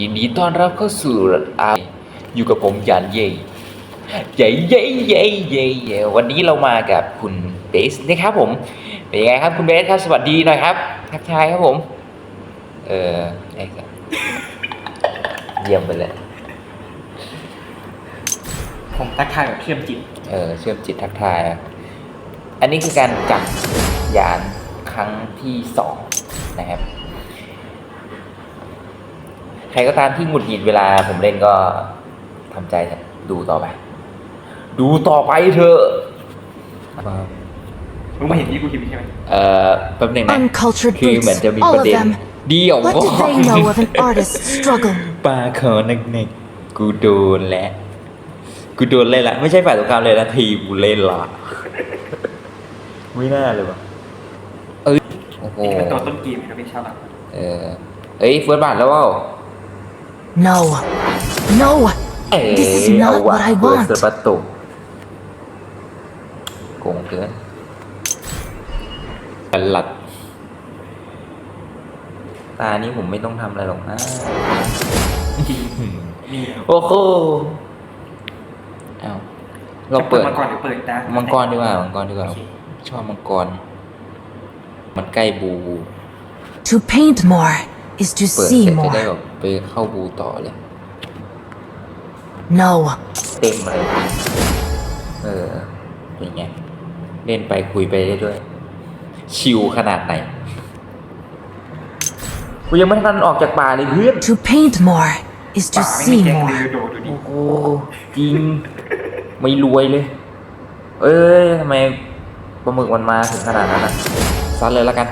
ยินดีต้อนรับเข้าสู่อาอยู่กับผมยันเย่เย่เย่เย่เย่เย่วันนี้เรามากับคุณเบสนะครับผมเป็นยังไงครับคุณเบสครับสวัสดีหน่อยครับทักทายครับผม เออไอ้ครับเยี่ยมไปเลยผมทักทายแบบเชื่อมจิต เออเชื่อมจิตทักทายอะอันนี้คือการจับยานครั้งที่สองนะครับ ใครก็ตามที่หงุดหงิดเวลาผมเล่นก็ทำใจเถอะดูต่อไป ดูต่อไปเถอะมึงมาเห็นที่กูพิมพ์ใช่ไหมเอ่อแป๊บหนึงนะ Uncultured คือเหมือน brutes, จะมี all ประ of เด็น them. เดียว What did they know of an artist's struggle? ปาคอนักเนกกูโดนแล้วกูโดนเล่นละไม่ใช่ฝ่ายตรงข้ามเลยนะทีมกูเล่นละไม่น่าเลยวะเอ้ยโอ้โหนี่เป็นตัวต้นเกมนะพี่ชาวหลังเออเอ้ยเฟิร์สบาทแล้วเปล่า No. No. เอ้ย This is เอา not วะ what I เปิด want. เสือประตูโกงเกินกันหลัด ตานี้ผมไม่ต้องทำอะไรหรอกนะมีโอ้โหเอาเราเปิดมังกรหรือเปิดนะมังกรดีกว่ามังกรดีกว่า ชอบมังกร มันใกล้บู To paint more is to เปิดเสร็ see จจะ more. ได้แบบ ไปเข้าบูต่อเลย No. เต็มเลยเออเป็นไง เล่นไปคุยไปได้ด้วย ชิวขนาดไหน กูยังไม่ทันออกจากป่าเลยเพื่อน To paint more is ป่า to ไม่มี see แกง more. เรือโดดดูดิ โอ้โหจริง ไม่รวยเลย เอ้ยทำไมปลาหมึกมันมาถึงขนาดนั้นอะซัดเลยแล้วกัน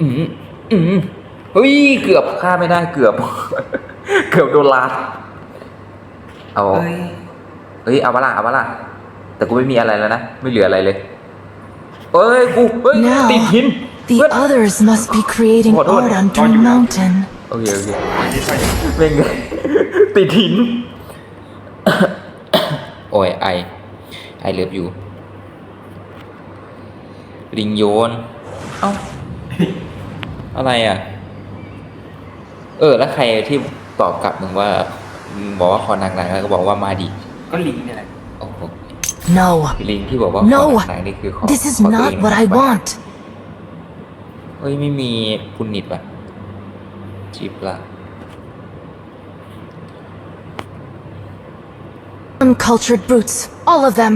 อืมอืม เฮ้ย เกือบฆ่าไม่ได้เกือบ เกือบโดนลาดเอาเอ้ยเฮ้ยเอามาละเอามาละแต่กูไม่มีอะไรแล้วนะ ไม่เหลืออะไรเลยเอ้ยกูเฮ้ยติดหิน Now, the เพื่อน others must be creating Hold on. art on Dream Mountain. โอเคโอเคไปดิไปดิเป็นไงติดหิน โอ้ยไอไอเลิฟอยู่ ลิงโยน เอ้า อะไรอะ เออ แล้วใครที่ตอบกลับมึงว่ามึงบอกว่าคอหนักๆแล้วก็บอกว่ามาดิก็ลิงเนี่ยแหละโอ้โห No. ลิงที่บอกว่าคอ No. หนักๆนี่คือขอ This is ขอตัว not เอง what I หนักกว่า want. เฮ้ยไม่มีพุนนิดป่ะจิบละ Uncultured brutes, all of them.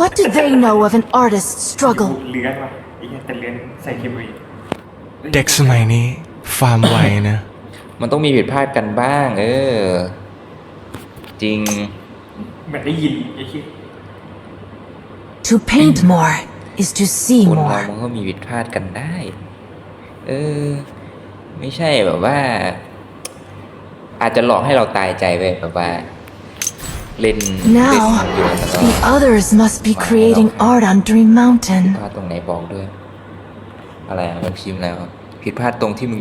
What do they know of an artist's struggle? เลื้อนว่ะไอ้เหี้ยแต่เลื้อนใส่เคมีเด็กสมัยนี้ฟาร์มไวนะ มันต้องมีผิดพลาดกันบ้าง เออ จริงเหมือนได้ยินไอ้คิด To paint more is to see คนเรา more. มันก็มีผิดพลาดกันได้ เออ ไม่ใช่แบบว่า อาจจะหลอกให้เราตายใจไปแบบว่า เล่นเล่น Now, มันอยู่แล้วก็ the others must be creating art on Dream ผิด Mountain. พลาดตรงไหนบอกด้วย อะไรอะมันพิมพ์แล้ว ผิดพลาดตรงที่มึง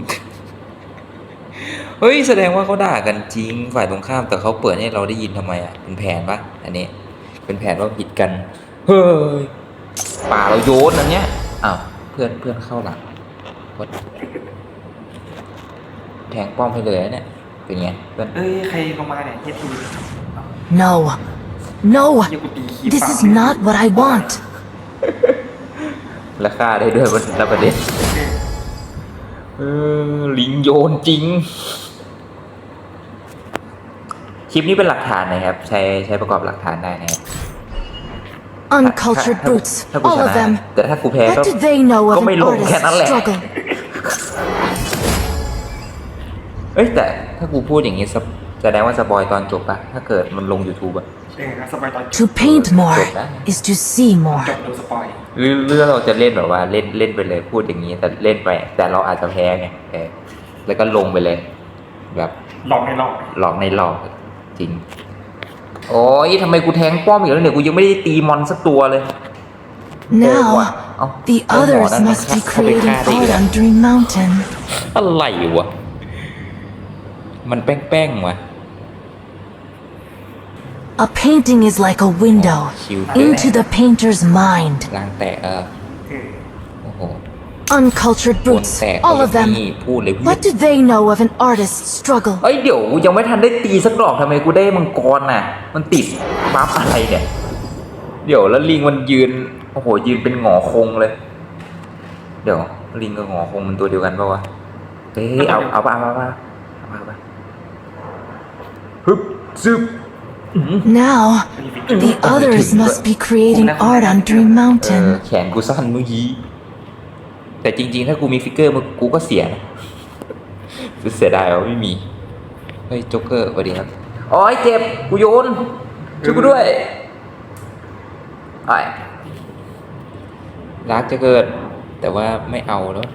เฮ้ยแสดงว่าเขาด่ากันจริงฝ่ายตรงข้ามแต่เขาเปิดให้เราได้ยินทำไมอะเป็นแผนปะอันนี้ เป็นแผนว่าผิดกัน เฮ้ยป่าเราโยนอันเนี้ยอ้าวเพื่อนเพื่อนเข้าหลังวัดแทงป้อมให้เลยนะเนี่ยเป็นไงเพื่อนเอ้ยใครลงมาเนี่ยเฮียทู No. No. เฮียกูตีคี This is not what I want. และฆ่าได้ด้วยวันละประเด็น เออลิงโยนจริง คลิปนี้เป็นหลักฐานนะครับ ใช้ใช้ประกอบหลักฐานได้นะครับ Uncultured ถ้า brutes, ถ้ากู all ช of นะ them. แต่ถ้ากูแพ้ก็ What do they know ก็ of ไม่ an ลงแค่นั้นแห artist's ละ struggle? เอ้ยแต่ถ้ากูพูดอย่างนี้สป แสดงว่าสปอยตอนจบปะถ้าเกิดมันลง YouTube อะเออสปอยตอนจ To บ paint more is to see จ more. บโดนสปอยหรือเรื่องเราจะเล่นแบบว่าเล่นเล่นไปเลยพูดอย่างนี้ แต่เล่นไปแต่เราอาจจะแพ้ไงเออแล้วก็ลงไปเลย แบบลองในลองหลอกในหลอกจริง โอ้ยทำไมกูแทงป้อมอยู่แล้วเนี่ยกูยังไม่ได้ตีมอนสักตัวเลย Now, Oh, the oh, others no, must be that's creating complicated. art on Dream Mountain. อะไรวะ มันแป้งๆวะ A painting is like a window Cute. into the painter's mind. ลางแตกเออเออโอ้โห Uncultured คน brutes, แตก all of นี่ them. พูดเลยเพื่อน What do they know of an artist's struggle? เอ้ยเดี๋ยวกูยังไม่ทันได้ตีสักดอกทำไมกูได้มังกรน่ะ มันติดบัฟอะไรเนี่ย เดี๋ยวแล้วลิงมันยืน โอ้โห ยืนเป็นหงอคงเลย เดี๋ยว ลิงกับหงอคงมันตัวเดียวกันปะวะ เฮ้ยเอาเอาปะเอาปะเอาปะเอาปะเอาปะฮึบซึบอื้อหือ Now, the others must be creating art on Dream เออ Mountain. แขนกูสั้นเมื่อกี้ แต่จริง ๆ ถ้ากูมีฟิกเกอร์มึงกูก็เสียนะเสียดายว่าไม่มี เฮ้ยโจ๊กเกอร์สวัสดีครับโอ้ยเจ็บ กูโยนช่วยกูด้วยไอ้รักจะเกิด แต่ว่าไม่เอาแล้ว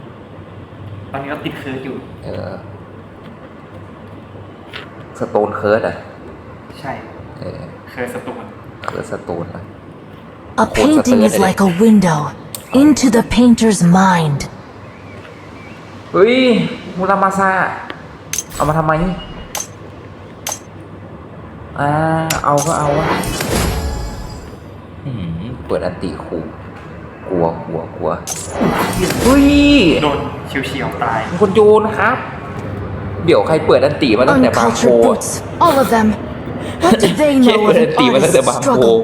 ตอนนี้เราติดเคิร์ดอยู่ เออ สโตนเคิร์ดอะ ใช่ เออเคิร์ดสตูนเคิร์ดสโตนอะ A painting is like a window into the painter's mind. เฮ้ยมูรามาซาเอามาทำไมอ่าเอาก็เอาวะอืมเปิดอันติขู่กลัวกลัวกลัวเฮ้ยโดนเฉียวๆตายมีคนโยนครับ เดี๋ยวใครเปิดอันติมาตั้งแต่บางโพ Uncultured brutes, all of them. What do they เช่ know เปิ of ดอัน an ติมาตั้งแต่บาง artist's โพ struggle?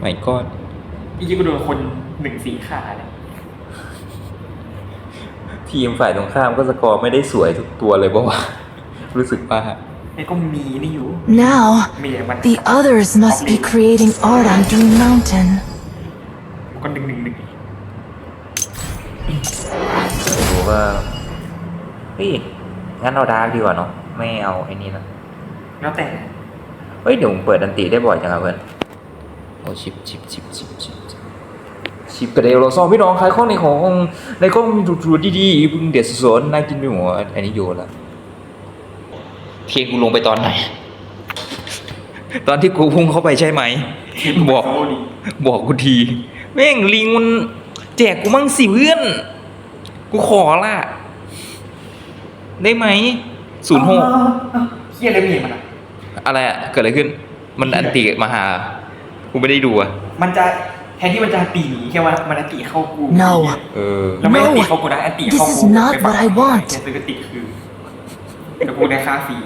ไม่ก็อีกทีก็โดนคนหนึ่งสี่ขาเนี่ยทีมฝ่ายตรงข้ามก็สกอร์ไม่ได้สวยทุกตัวเลยเพราะว่า รู้สึกว่า ไอ้ก็มีนี่อยู่ Now, มีแต่มัน the others must be creating art on Dream Mountain. ก็หนึ่งหนึ่งหนึ่งดูว่าเฮ้ยงั้นเอาดาร์กดีกว่าเนาะไม่เอาไอ้นี่นะ แล้วแต่เฮ้ยเดี๋ยวผมเปิดอันติได้บ่อยจังครับเพื่อนโอ้ชิปชิปชิปชิปชิปชิปชิปกระเดลโลซองพี่น้องขายข้องในของในกล้องมีถูกๆดีๆเพึ่งเด็ดสวนน่ากินไปหมดอันนี้โยละเทียนกูลงไปตอนไหน ตอนที่กูพุ่งเข้าไปใช่ไหม บอก บอกกูที แม่งลิงมันแจกกูมั่งสิเพื่อน กูขอละ ได้ไหมศูนย์หกเฮียอะไรมีมันอะ อะไรอะเกิดอะไรขึ้น มันอันติมาหากูไม่ได้ดูอะมันจะแทนที่มันจะตีหนีแค่ว่ามันอันติเข้ากู No เออ แล้วไม่อันติ No เข้ากูนะอันติ This เข้า is กู not ไปฝั่ง what I want แค่ซื้อติคือแต่กูได้ค่าฟรี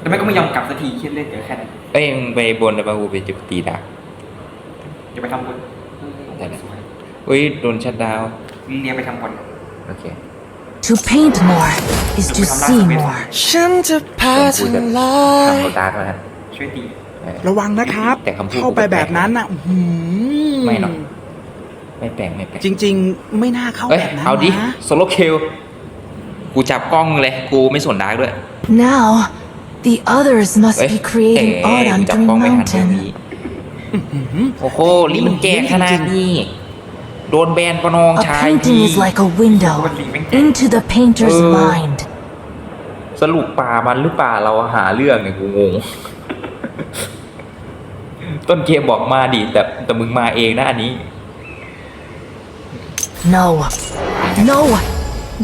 แล้วแม่งก็ไม่ยอมกลับสักทีเครียดเล่นเดี๋ยวแค่นั้นเอ้ยมึงไปบนแล้วปะกูไปจุดตีดักจะไปทำบุญได้ไหมเฮ้ยโดนชัดดาวน์เรียนไปทำบุญ โอเค To paint more is to see more. ฉันจะพาเดี๋ยวเธกูอจะลอทำยโดดาร์กแล้วกันช่วยตีเออระวังนะครับแต่คำพูดเข้าไปแบบนั้นอะอื้อหือไม่หรอกไม่แปลงไม่แปลงจริง ๆ ไม่น่าเข้าเอ้ยแบบนั้นเอาดินะโซโลเคลกูจับกล้องเลย กูไม่สนดาร์กด้วย Now, the others must เอ้ย be creating เอ๋ art กู on จับ Dream กล้องไม่หันตรง Mountain. นี้โอ้โหลิมันแก่ขนาดนี้ โดนแบนประนอง A ชาย painting ที is like a window into the painter's Uh. mind. สรุปป่ามันหรือป่าเราหาเรื่องเนี่ยกูงง ต้นเกมบอกมาดิแต่แต่มึงมาเองนะอันนี้ No. No.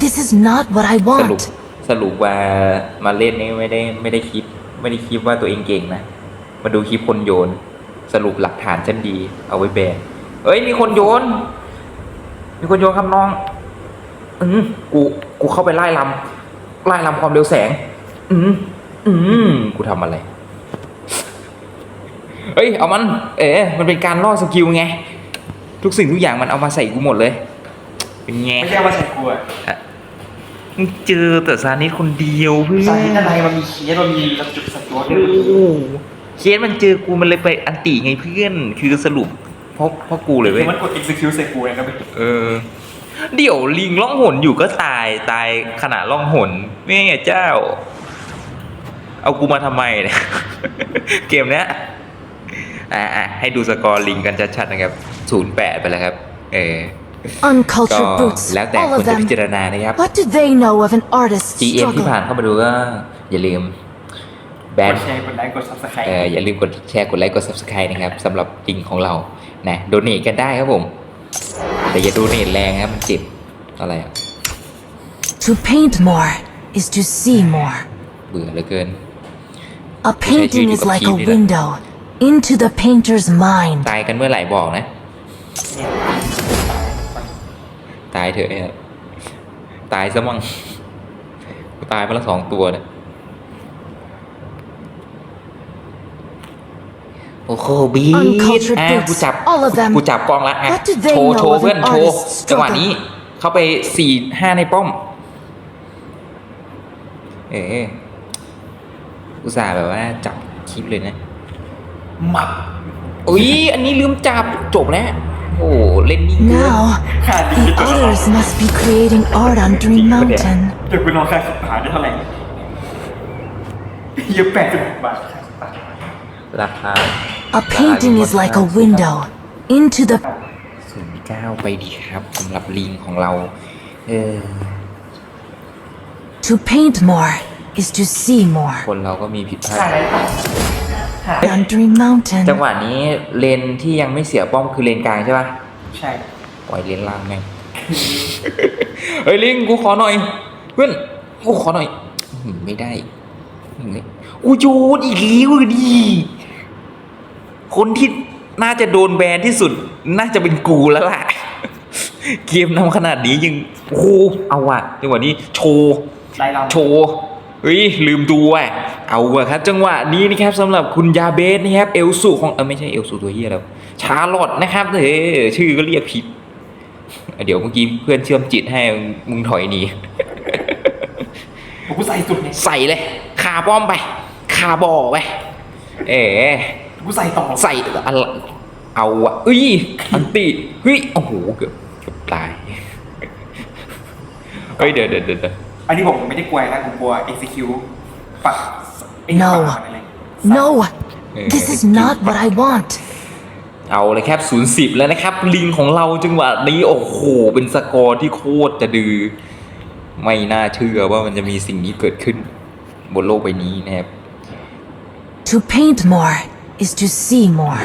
This is not what I สรุป want. สรุปว่ามาเล่นนี่ไม่ได้ไม่ได้คิด ไม่ได้คิดว่าตัวเองเก่งนะ มาดูคลิปคนโยน สรุปหลักฐานชั้นดี เอาไว้แบนเอ้ยมีคนโยน มีคนโยนคำน้องอืมกูกูเข้าไปไล่ลำไล่ลำความเร็วแสง อืมอืมกูทำอะไรเอ้ยเอามัน เอ๋มันเป็นการล่อสกิลไง ทุกสิ่งทุกอย่างมันเอามาใส่กูหมดเลย เป็นไงไม่ใช่ว่าใส่กูอะมึงเจอแต่ซานิสคนเดียวเพื่อนสาเหตุอะไรมันมีเคสมันมีระจุดสัตว์ตัวโอ้โหเคสมันเจอกูมันเลยไปอันติไงเพื่อน คือสรุป เพราะเพราะกูเลยเว้เว้ย มันกด execute ใส่กูเลยนะเว้ยเออ เดี๋ยวลิงล่องหนอยู่ก็ตายตายขณะล่องหนแม่เจ้า เอากูมาทำไมเนี่ย เกมเนี้ยอ่าอะให้ดูสกอร์ลิงกันชัดๆนะครับศูนย์แปดไปแล้วครับ เออก็ Uncultured brutes, แล้วแต่ all คน of จะพิ them. จารณานะครับ What do they know of an artist's GM ที่ผ่าน struggle? เข้ามาดูก็อย่าลืม แบกนดแชร์กดไลค์กด subscribe เอออย่าลืมกดแชร์กดไลค์กด subscribe นะครับสำหรับลิงก์ของเรานะโดเนทกันได้ครับผม แต่อย่าโดเนทแรงครับมันเจ็บอะไรอะ To paint more is to see more. เบื่อเหลือเกิน A painting is like a window into the painter's mind. ตายกันเมื่อไหร่บอกนะเนี่ยตายเถอะเนี่ยตายซะมั่งกูตายไปละสองตัวเนี่ย โอ้โหบีด Uncultured อะ brutes, กูจับ all of them. กูจับกองละอะ What do they โชว์ know โชว์ of เพื่อน an โชว์ artist's จังหวะ struggle? นี้ เข้าไปสี่ห้าในป้อม เอออุตส่าห์แบบว่าจับคลิปเลยนะหมับอุ้ยอันนี้ลืมจับจบแล้วโอ้เล่นนิ่งเกิน Now, ค่าดี the ตัวละ others must be creating art on Dream Mountain. เดี๋ยวกูลองค่าสิบบาทได้เท่าไหร่เยี่ยแปดสิบบาทค่าสิบบาท ราคา A painting is like a window into the ศูนย์เก้าไปดีครับสำหรับลิงของเราเออ to paint more is to see more คนเราก็มีผิดพลาค่าดอะไรหา on Dream Mountain. จังหวะนี้เลนที่ยังไม่เสียป้อมคือเลนกลางใช่ปะใช่ปล่อยเลนล่างแม่งเฮ้ยลิงกูขอหน่อยเพื่อนกูขอหน่อยอื้อหือไม่ได้อื้อหือกูโยนอีกแล้วดิ คนที่น่าจะโดนแบนที่สุด น่าจะเป็นกูแล้วล่ะ เกมนำขนาดนี้ยังโอ้โหเอาว่ะจังหวะนี้โชว์ไล่เราโชว์เฮ้ยลืมดูอะเอาอะครับ จังหวะนี้นะครับสำหรับคุณยาเบสนะครับเอลสุของเออไม่ใช่เอลสุตัวเฮียแล้ว ชาร์ลอตนะครับเฮ้ยชื่อก็เรียกผิดเดี๋ยวเมื่อกี้เพื่อนเชื่อมจิตให้มึงถอยหนีผมกูใส่สุดไงใส่เลยคาป้อมไปคาบอไปเอ๋ กูใส่ต่อใส่อะไรเอาอะเอ้ยอันติเฮ้ยโอ้โหเกือบเกือบตายเฮ้ยเดี๋ยวเดี๋ยวเดี๋ยวเดี๋ยวอันนี้ผมไม่ได้กลัวนะผมกลัว execute ปักไอ้ No ปักอะไร No, this is not what I want. เอาเลยครับศูนย์สิบแล้วนะครับ ลิงของเราจังหวะนี้โอ้โหเป็นสกอร์ที่โคตรจะดือ ไม่น่าเชื่อว่ามันจะมีสิ่งนี้เกิดขึ้น บนโลกใบนี้นะครับ To paint more is to see more.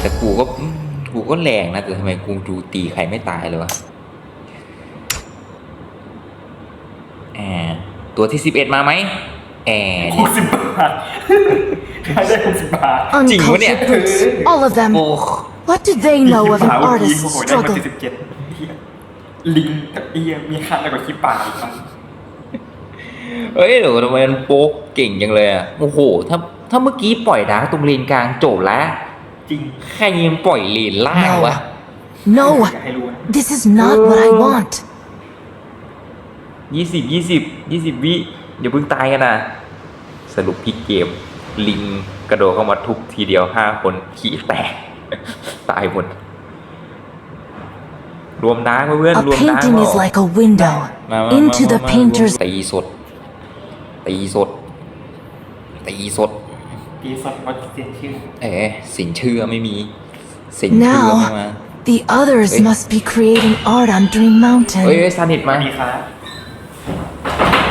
แต่กูก็อืมกูก็แรงนะ แต่ทำไมกูดูตีใครไม่ตายเลยวะแอบตัวที่สิบเอ็ดมาไหมแอบหกสิบบาทขายได้หกสิบบาท Uncultured brutes, all of โอ้ them. What do they know of an ถามว่า artist's โอ้โหได้มา struggle? เจ็ดสิบเจ็ดลิงกับเอียมีค่าแล้วกว่าคลิปป่าอีกมั้ง เอ้ยเดี๋ยวทำไมมันโป๊กเก่งจังเลยอะ โอ้โห ถ้าถ้าเมื่อกี้ปล่อยดาร์กตรงเลนกลางจบแล้วจริงใครยังปล่อยเลนล่างวะ No, อยากให้รู้นะ this is not what I want. ยี่สิบยี่สิบยี่สิบวิอย่าเพิ่งตายกันนะสรุปพลิกเกม ลิงกระโดดเข้ามาทุบทีเดียวห้าคนขี่แตก ตายหมด รวมน้ำเพื่อน A รวมน้ำ painting is like a window มามา into มา the มา painter's ตีสด ตีสด ตีสดปีสดวัดเสียงชื่อเอ๋สินเชื่อไม่มี สินเชื่อไม่มา Now, the others Hey. must be creating art on Dream เฮ้ย Mountain. เฮ้ยซานิดสมาวัสดีครับ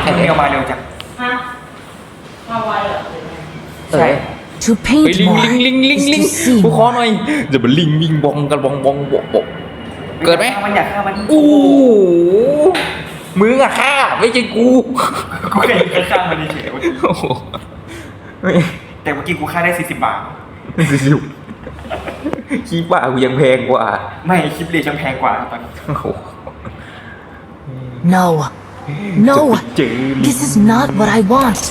ทำไมเอามาเร็วจังเอ้ย To เฮ้ย paint ลิง more ลิงลิงลิง is ลิง to see กูขอห more. น่อยจะเป็นลิงวิ่งบองกันบองบองบองบองเกิดไหมมันอยากฆ่ามันโอ้โห มึงอะฆ่าไม่ใช่กูกูเคยเห็นฆ่ามันเฉยๆเมื่อกี้โอ้โหไม่แต่เมื่อกี้กูฆ่าได้สี่สิบบาท ไม่สิวขี้ป่ากูยังแพงกว่า ไม่คลิปเรียนฉันแพงกว่าครับตอนนี้ โอ้โห No, จะ no, ไปเจอลิง this is not what I want.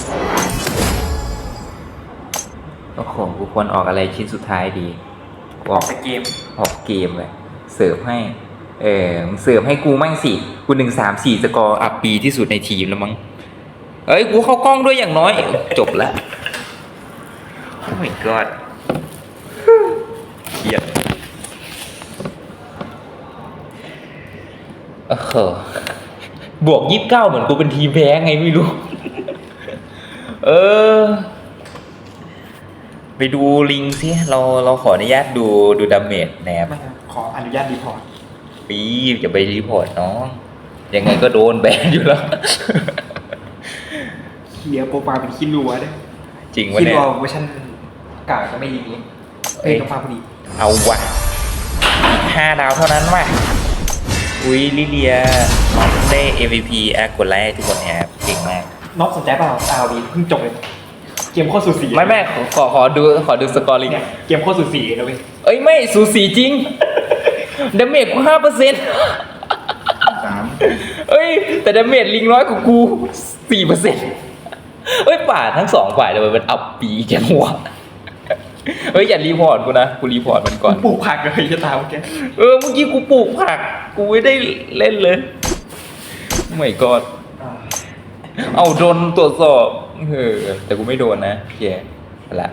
โอ้โหกูควรออกอะไรชิ้นสุดท้ายดีกูออออกกจากเกม ออกเกมเลย เสิร์ฟให้ เออเสิร์ฟให้กูมั่งสิ กูหนึ่งสามสี่สกอร์อัพปีที่สุดในทีมแล้วมั้ง เอ้ย กูเข้ากล้องด้วยอย่างน้อย จบแล้วโอ้ my god เครียดเออบวกยี่สิบเก้าเหมือนกูเป็นทีมแพ้ไงไม่รู้ เออ ไปดูลิงสิเราเราขออนุญาตดูดูดาเมจแหนบ ไม่ครับขออนุญาตรีพอร์ต ปีจะไปรีพอร์ตน้องยังไงก็โดนแบนอยู่แล้วเคลียร์โปรไฟล์เป็นคิดรัวด้วยจริงวะคิดเนี่ยรัวเวอร์ชันเก่าก็ไม่ดีนี้เอ้เอ้ยยต้องฟังพอดีเอาว่ะอีกห้าดาวเท่านั้นว่ะอุ้ยลิเลียน้องได้ MVP แอคกดไลค์ให้ทุกคนแอบเก่งมากน็อกสนใจเปล่าอาวีเพิ่งจบเลย เกมโคตรสูสีไม่ไม่ขอขอขอดูขอดูสกอร์ลิงเนี่ยเกมโคตรสูสีเลยนะเว้ย เอ้ยไม่สูสีจริง ดาเมจกูห้าเปอร์เซ็นต์สามเอ้ย แต่ดาเมจลิงน้อยกว่ากูสี่เปอร์เซ็นต์เอ้ยป่าทั้งสองฝ่ายเลยมันอับปีจังวะเอ้ยอย่ารีพอร์ตกูนะกูรีพอร์ตมันก่อนปลูกผักเลยจะตามแกเออเมื่อกี้กูปลูกผัก กูไม่ได้เล่นเลยไม่กอดเอาโดนตรวจสอบเออแต่กูไม่โดนนะโอเคเอาละ